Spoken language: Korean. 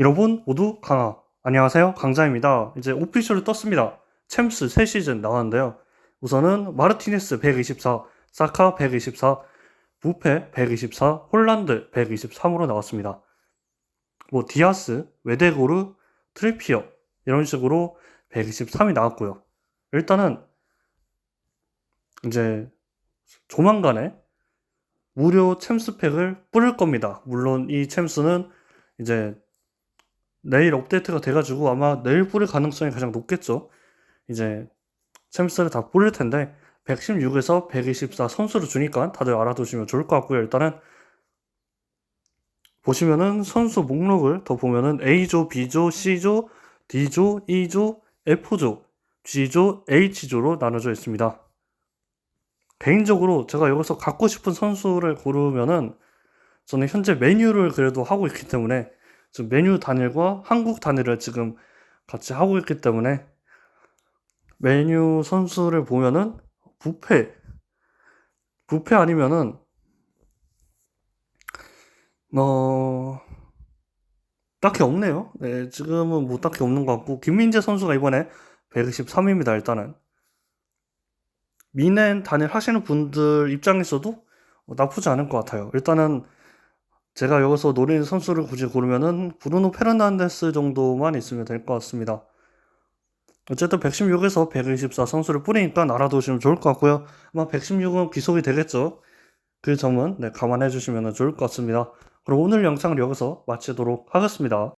여러분 모두 강하 안녕하세요. 강자입니다. 이제 오피셜로 떴습니다. 챔스 새 시즌 나왔는데요. 우선은 마르티네스 124 사카 124 부페 124 홀란드 123으로 나왔습니다. 뭐 디아스 웨데고르 트리피어 이런 식으로 123이 나왔고요. 일단은 이제 조만간에 무료 챔스팩을 뿌릴 겁니다. 물론 이 챔스는 이제 내일 업데이트가 돼가지고 아마 내일 뿌릴 가능성이 가장 높겠죠. 이제 챔스를 다 뿌릴 텐데 116에서 124 선수를 주니까 다들 알아두시면 좋을 것 같고요. 일단은 보시면은 선수 목록을 더 보면은 A조, B조, C조, D조, E조, F조, G조, H조로 나눠져 있습니다. 개인적으로 제가 여기서 갖고 싶은 선수를 고르면은 저는 현재 메뉴를 그래도 하고 있기 때문에 지금 메뉴 단일과 한국 단일을 지금 같이 하고 있기 때문에 메뉴 선수를 보면은 부페 부페 아니면은 어 딱히 없네요. 네, 지금은 뭐 딱히 없는 것 같고 김민재 선수가 이번에 123입니다. 일단은 미넨 단일 하시는 분들 입장에서도 나쁘지 않을 것 같아요. 일단은 제가 여기서 노리는 선수를 굳이 고르면은 브루노 페르난데스 정도만 있으면 될 것 같습니다. 어쨌든 116에서 124 선수를 뿌리니까 알아두시면 좋을 것 같고요. 아마 116은 귀속이 되겠죠. 그 점은 네, 감안해 주시면 좋을 것 같습니다. 그럼 오늘 영상을 여기서 마치도록 하겠습니다.